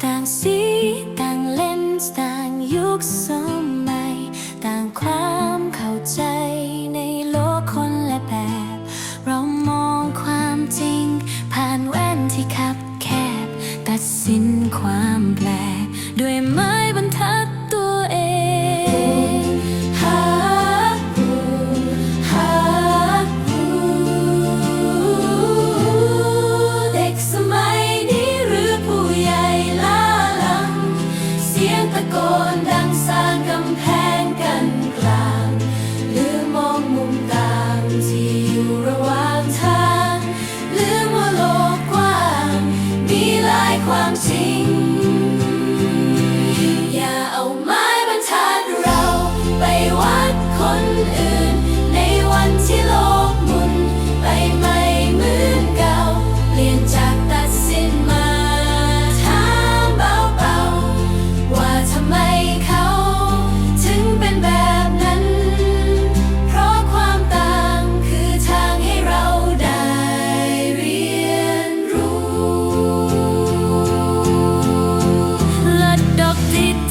tang si tang lens tang yuk song. สิ้นความแปลด้วยไม้บรรทัด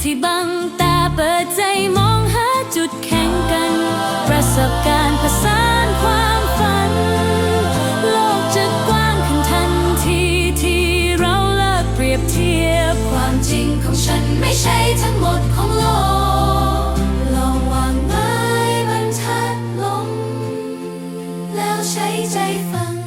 ที่บังตาเปิดใจมองหาจุดแข็งกัน ประสบการณ์ประสานความฝัน โลกจะกว้างขึ้นทันทีที่เราเลิกเปรียบเทียบ ความจริงของฉันไม่ใช่ทั้งหมดของโลก ลองวางไม้บรรทัดลง แล้วใช้ใจฟัง